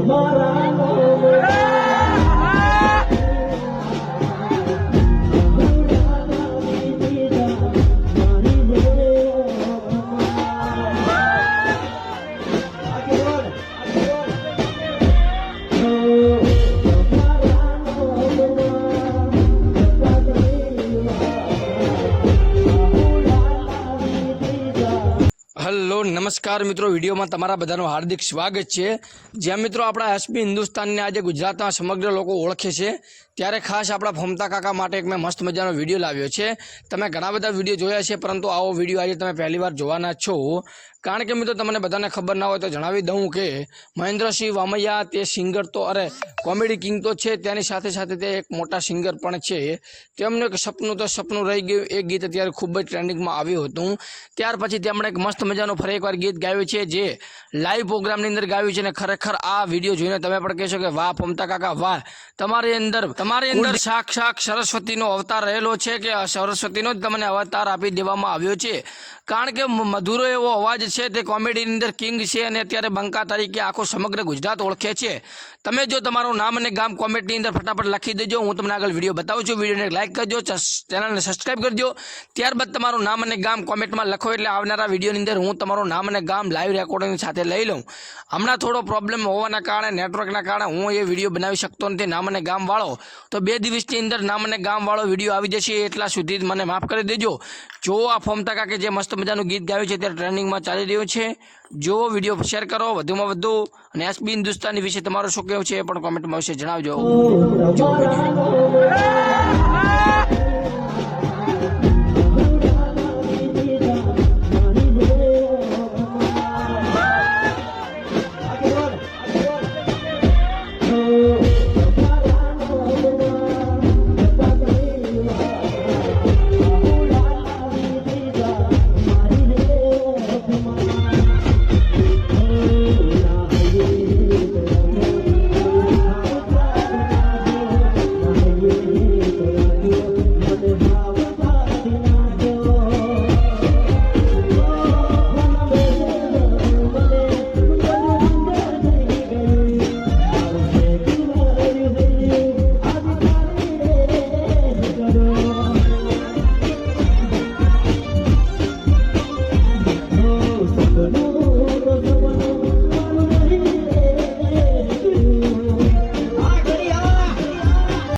tomorrow. Hello, નમસ્કાર મિત્રો. વિડીયોમાં તમારા બધાનું હાર્દિક સ્વાગત છે. જ્યાં મિત્રો આપણા એસપી હિન્દુસ્તાનને આજે ગુજરાતના સમગ્ર લોકો ઓળખે છે. ત્યારે ખાસ આપણા ફમતા કાકા માટે એક મેં મસ્ત મજાનો વીડિયો લાવ્યો છે. તમે ઘણા બધા વીડિયો જોયા છે, પરંતુ આવો વીડિયો આજે તમે પહેલી વાર જોવાના છો. કારણ કે મિત્રો તમને બધાને ખબર ના હોય તો જણાવી દઉં કે મહેન્દ્રસિંહ વામૈયા તે સિંગર તો અરે કોમેડી કિંગ તો છે તેની સાથે સાથે તે એક મોટા સિંગર પણ છે. તેમનું એક સપનું તો સપનું રહી ગયું એ ગીત અત્યારે ખૂબ જ ટ્રેન્ડિંગમાં આવ્યું હતું. ત્યાર પછી તેમણે એક મસ્ત મજાનું ફરી એકવાર ગીત ગાયું છે જે લાઈવ પ્રોગ્રામની અંદર ગાયું છે અને ખરેખર આ વીડિયો જોઈને તમે પણ કહેશો કે વાહ પમતા કાકા વાહ. તમારી અંદર તમારી અંદર સાક્ષાત સરસ્વતીનો અવતાર રહેલો છે કે સરસ્વતીનો જ તમને અવતાર આપી દેવામાં આવ્યો છે? કારણ કે મધુરો એવો અવાજ છે, તે કોમેડીની અંદર કિંગ છે અને અત્યારે બંકા તરીકે આખો સમગ્ર ગુજરાત ઓળખે છે. તમે જો તમારું નામ અને ગામ કોમેન્ટની અંદર ફટાફટ લખી દેજો. હું તમને આગળ વીડિયો બતાવું છું. વિડીયોને લાઈક કરજો ચેનલને સબસ્ક્રાઈબ કરજો. ત્યારબાદ તમારું નામ અને ગામ કોમેન્ટમાં લખો એટલે આવનારા વિડીયોની અંદર હું તમારું નામ અને ગામ લાઈવ રેકોર્ડિંગ સાથે લઈ લઉં. હમણાં થોડો પ્રોબ્લેમ હોવાના કારણે, નેટવર્કના કારણે હું એ વીડિયો બનાવી શકતો નથી. નામ અને ગામ વાળો. તો બે દિવસની અંદર નામ અને ગામવાળો વીડિયો આવી જશે એટલા સુધી મને માફ કરી દેજો. જો આ ફોમતા કાકે જે મસ્ત મજાનું ગીત ગાયું છે, ત્યારે ટ્રેનિંગમાં ચાલી રહ્યું છે. જો વીડિયો શેર કરો. વધુમાં વધુ. અને એસબી હિન્દુસ્તાની વિશે તમારું શું કહેવું છે એ પણ કોમેન્ટમાં વિશે જણાવજો.